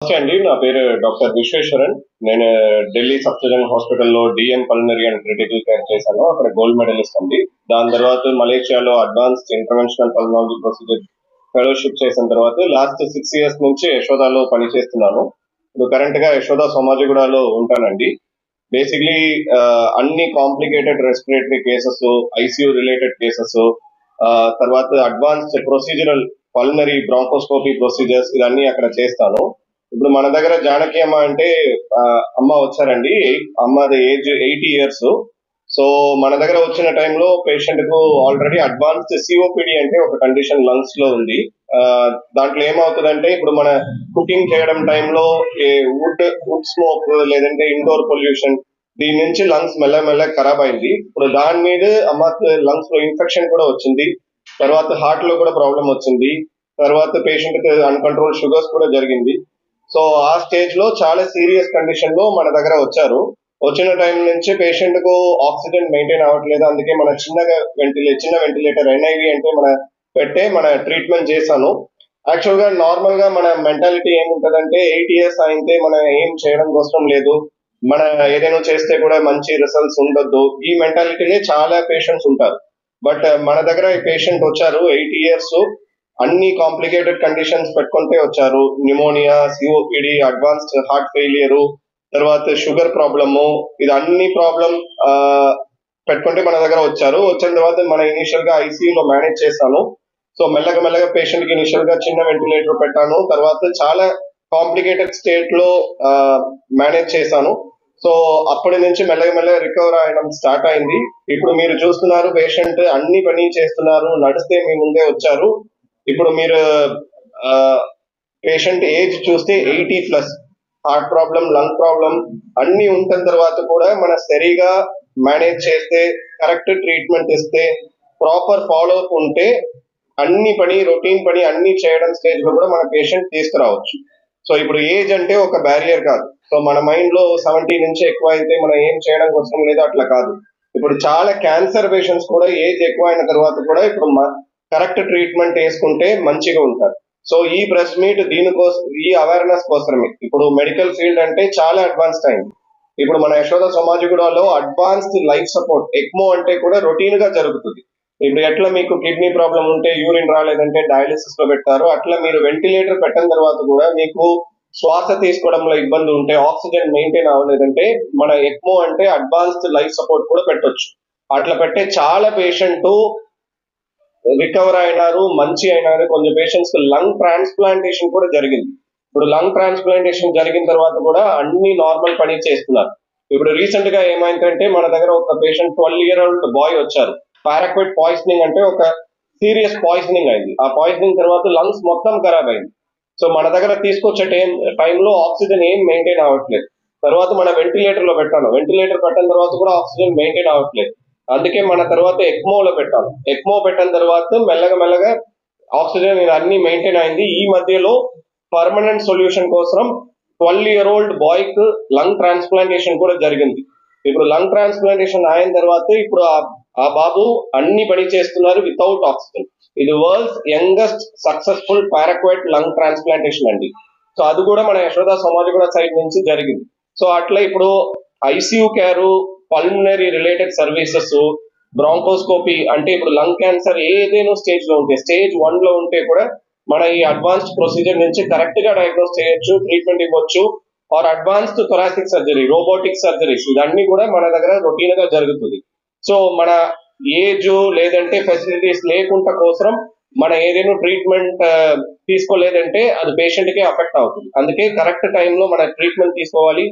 నమస్తే అండి. నా పేరు డాక్టర్ విశ్వేశ్వరన్. నేను ఢిల్లీ సబ్సిజన్ హాస్పిటల్లో DM pulmonary and critical care చేశాను. అక్కడ గోల్డ్ మెడలిస్ట్ అండి. దాని తర్వాత మలేషియాలో advanced interventional pulmonology procedure fellowship చేసిన తర్వాత లాస్ట్ సిక్స్ ఇయర్స్ నుంచి యశోదాలో పనిచేస్తున్నాను. ఇప్పుడు కరెంట్గా యశోద సోమాజిగూడలో ఉంటానండి. బేసిక్లీ అన్ని complicated respiratory cases ICU related cases తర్వాత advanced procedural pulmonary bronchoscopy procedures ఇవన్నీ అక్కడ చేస్తాను. ఇప్పుడు మన దగ్గర జానకి అమ్మ అంటే అమ్మ వచ్చారండి. అమ్మది ఏజ్ ఎయిటీ ఇయర్స్. సో మన దగ్గర వచ్చిన టైంలో పేషెంట్కు ఆల్రెడీ అడ్వాన్స్డ్ సిఓపిడి అంటే ఒక కండిషన్ లంగ్స్లో ఉంది. ఆ, దాంట్లో ఏమవుతుందంటే ఇప్పుడు మన కుకింగ్ చేయడం టైంలో వుడ్ వుడ్ స్మోక్ లేదంటే ఇండోర్ పొల్యూషన్ దీని నుంచి లంగ్స్ మెల్లమెల్ల ఖరాబ్ అయింది. ఇప్పుడు దాని మీద అమ్మకి లంగ్స్లో ఇన్ఫెక్షన్ కూడా వచ్చింది. తర్వాత హార్ట్లో కూడా ప్రాబ్లం వచ్చింది. తర్వాత పేషెంట్కి అన్కంట్రోల్ షుగర్స్ కూడా జరిగింది. సో ఆ స్టేజ్లో చాలా సీరియస్ కండిషన్లో మన దగ్గర వచ్చారు. వచ్చిన టైం నుంచి పేషెంట్కు ఆక్సిజన్ మెయింటైన్ అవ్వట్లేదు. అందుకే మన చిన్నగా వెంటిలే చిన్న వెంటిలేటర్ ఎన్ఐవి అంటే మన పెట్టే మన ట్రీట్మెంట్ చేశాను. యాక్చువల్గా నార్మల్గా మన మెంటాలిటీ ఏముంటదంటే ఎయిట్ ఇయర్స్ అయితే మన ఏం చేయడం కోసం లేదు. మన ఏదైనా చేస్తే కూడా మంచి రిజల్ట్స్ ఉండొద్దు. ఈ మెంటాలిటీనే చాలా పేషెంట్స్ ఉంటారు. బట్ మన దగ్గర పేషెంట్ వచ్చారు ఎయిట్ ఇయర్స్ అన్ని కాంప్లికేటెడ్ కండిషన్స్ పెట్టుకుంటే వచ్చారు. Pneumonia COPD advanced heart failure తర్వాత షుగర్ ప్రాబ్లము ఇది అన్ని ప్రాబ్లం పెట్టుకుంటే మన దగ్గర వచ్చారు. వచ్చిన తర్వాత మన ఇనిషియల్గా ఐసీయూలో లో మేనేజ్ చేశాను. సో మెల్లగా మెల్లగా పేషెంట్కి ఇనిషియల్గా చిన్న వెంటిలేటర్ పెట్టాను. తర్వాత చాలా కాంప్లికేటెడ్ స్టేట్లో మేనేజ్ చేశాను. సో అప్పటి నుంచి మెల్లగా మెల్లగా రికవర్ అయ్యడం స్టార్ట్ అయింది. ఇప్పుడు మీరు చూస్తున్నారు పేషెంట్ అన్ని పని చేస్తున్నారు. నడిస్తే మీ ముందే వచ్చారు. ఇప్పుడు మీరు పేషెంట్ ఏజ్ చూస్తే eighty plus heart problem lung problem అన్ని ఉంటున్న తర్వాత కూడా మన సరిగా మేనేజ్ చేస్తే కరెక్ట్ ట్రీట్మెంట్ ఇస్తే ప్రాపర్ ఫాలో అప్ ఉంటే అన్ని పని రొటీన్ పని అన్ని చేయడం స్టేజ్లో కూడా మన పేషెంట్ తీసుకురావచ్చు. సో ఇప్పుడు ఏజ్ అంటే ఒక బ్యారియర్ కాదు. సో మన మైండ్లో సెవెంటీ నుంచి ఎక్కువ అయితే మనం ఏం చేయడం కోసం లేదు అట్లా కాదు. ఇప్పుడు చాలా క్యాన్సర్ పేషెంట్స్ కూడా ఏజ్ ఎక్కువ అయిన తర్వాత కూడా ఇప్పుడు కరెక్ట్ ట్రీట్మెంట్ వేసుకుంటే మంచిగా ఉంటారు. సో ఈ ప్రెస్ మీట్ దీనికోసం ఈ అవేర్నెస్ కోసమే. ఇప్పుడు మెడికల్ ఫీల్డ్ అంటే చాలా అడ్వాన్స్డ్ అయింది ఇప్పుడు మన యశోద సమాజగూడలో అడ్వాన్స్డ్ లైఫ్ సపోర్ట్ ఎక్మో అంటే కూడా రొటీన్గా జరుగుతుంది. ఇప్పుడు ఎట్లా మీకు కిడ్నీ ప్రాబ్లం ఉంటే యూరిన్ రాలేదంటే డయాలిసిస్లో పెట్టారు అట్లా మీరు వెంటిలేటర్ పెట్టిన తర్వాత కూడా మీకు శ్వాస తీసుకోవడంలో ఇబ్బంది ఉంటే ఆక్సిజన్ మెయింటైన్ అవ్వలేదంటే మన ఎక్మో అంటే అడ్వాన్స్డ్ లైఫ్ సపోర్ట్ కూడా పెట్టొచ్చు. అట్లా పెట్టే చాలా పేషెంట్ రికవర్ అయినారు మంచి అయినారు. కొంచెం పేషెంట్స్కి లంగ్ ట్రాన్స్ప్లాంటేషన్ కూడా జరిగింది. ఇప్పుడు లంగ్ ట్రాన్స్ప్లాంటేషన్ జరిగిన తర్వాత కూడా అన్ని నార్మల్ పని చేస్తున్నారు. ఇప్పుడు రీసెంట్గా ఏమైందంటే మన దగ్గర ఒక patient twelve year old boy వచ్చారు. పారాక్విడ్ పాయిజనింగ్ అంటే ఒక సీరియస్ పాయిజనింగ్ అయింది. ఆ పాయిజనింగ్ తర్వాత లంగ్స్ మొత్తం ఖరాబ్ అయింది. సో మన దగ్గర తీసుకొచ్చే టైం టైంలో ఆక్సిజన్ ఏం మెయింటైన్ అవ్వట్లేదు. తర్వాత మన వెంటిలేటర్లో పెట్టాను. వెంటిలేటర్ పెట్టిన తర్వాత కూడా ఆక్సిజన్ మెయింటైన్ అవ్వట్లేదు. అందుకే మన తర్వాత ఎక్మోలో పెట్టాను ఎక్మో పెట్టిన తర్వాత మెల్లగా మెల్లగా ఆక్సిజన్ అన్ని మెయింటైన్ అయింది. ఈ మధ్యలో పర్మనెంట్ సొల్యూషన్ కోసం ట్వెల్వ్ ఇయర్ ఓల్డ్ బాయ్కు లంగ్ ట్రాన్స్ప్లాంటేషన్ కూడా జరిగింది. ఇప్పుడు లంగ్ ట్రాన్స్ప్లాంటేషన్ అయిన తర్వాత ఇప్పుడు ఆ- బాబు అన్ని పని చేస్తున్నారు వితౌట్ ఆక్సిజన్ ఇది world's youngest successful paraquat lung transplantation అండి. సో అది కూడా మన యశోద సమాజ్ కూడా సైడ్ నుంచి జరిగింది. సో అట్లా ఇప్పుడు ICU care pulmonary related services bronchoscopy అంటే ఇప్పుడు లంగ్ క్యాన్సర్ ఏదైనా స్టేజ్లో ఉంటే స్టేజ్ వన్లో ఉంటే కూడా మన ఈ అడ్వాన్స్డ్ ప్రొసీజర్ నుంచి కరెక్ట్గా డయాగ్నోస్ చేయొచ్చు ట్రీట్మెంట్ ఇవ్వచ్చు. Or advanced thoracic surgery robotic surgeries ఇవన్నీ కూడా మన దగ్గర రొటీన్గా జరుగుతుంది. సో మన ఏజ్ లేదంటే ఫెసిలిటీస్ లేకుండా కోసం మన ఏదైనా ట్రీట్మెంట్ తీసుకోలేదంటే అది పేషెంట్కి అఫెక్ట్ అవుతుంది. అందుకే కరెక్ట్ టైంలో మన ట్రీట్మెంట్ తీసుకోవాలి.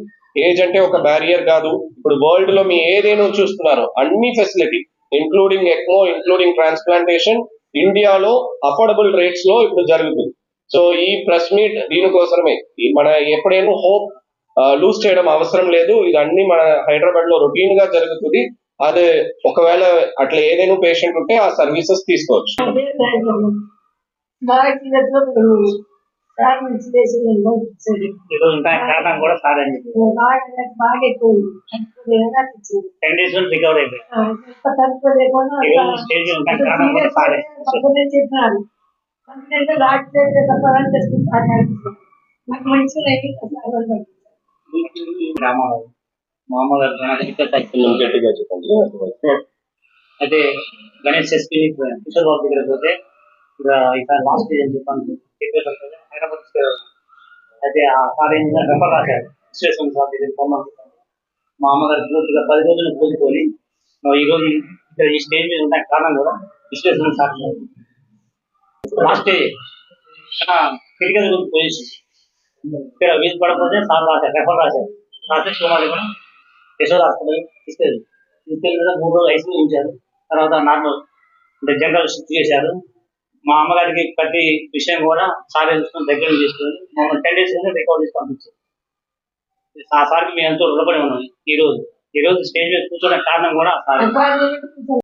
ఏజ్ అంటే ఒక బ్యారియర్ కాదు. ఇప్పుడు వరల్డ్లో మీ ఏదైనా చూస్తున్నారు అన్ని facility including ECMO including transplantation ఇండియాలో అఫోర్డబుల్ రేట్స్లో ఇప్పుడు జరుగుతుంది. సో ఈ ప్రెస్ మీట్ దీనికోసమే. మన ఎప్పుడైనా హోప్ లూజ్ చేయడం అవసరం లేదు. ఇది అన్ని మన హైదరాబాద్లో రొటీన్గా జరుగుతుంది. అదే ఒకవేళ అట్లా ఏదైనా పేషెంట్ ఉంటే ఆ సర్వీసెస్ తీసుకోవచ్చు. నాకు మంచిగా లేదు మామూలుగా ఇక్కడ సైకిల్ గట్టిగా చెప్పండి అయితే గణేష్ ఎస్పీ కిషోర్ బాబు దగ్గర పోతే ఇక ఈసారి లాస్ట్ అని చెప్పాను చెప్పేసి వస్తుంది. హైదరాబాద్ తీసుకెళ్ళారు. అయితే ఆ సార్ ఏం చేశారు రెఫర్ రాశారు విశ్వేశ్వర సార్ దగ్గర పొమ్మని చెప్పారు. మా అమ్మగారు పూర్తిగా పది రోజులు కోలుకొని నువ్వు ఈ రోజు ఇక్కడ ఈ స్టేజ్ మీద ఉన్న కారణం కూడా Vishweshwara sir last stage critical position ఇక్కడ వీలు పడకపోతే సార్ రాశారు రెఫర్ రాశారు రాస్తే కుమార్ కూడా యశోద హాస్పిటల్ తీసుకెళ్ళి తీసుకెళ్ళి మూడు రోజులు ఐసీయూ ఉంచారు. తర్వాత నార్మల్ అంటే జనరల్ షిఫ్ట్ చేశారు. మా అమ్మగారికి ప్రతి విషయం కూడా సార్ చూసుకొని దగ్గర నుంచి చేసుకొని మమ్మల్ని టెన్ డేస్ రికవర్ చేసి పంపించారు. ఆ సార్కి మేము ఎంతో రుణపడి ఉన్నాం. ఈ రోజు ఈ రోజు స్టేజ్ మీద కూర్చోడానికి కారణం కూడా సార్.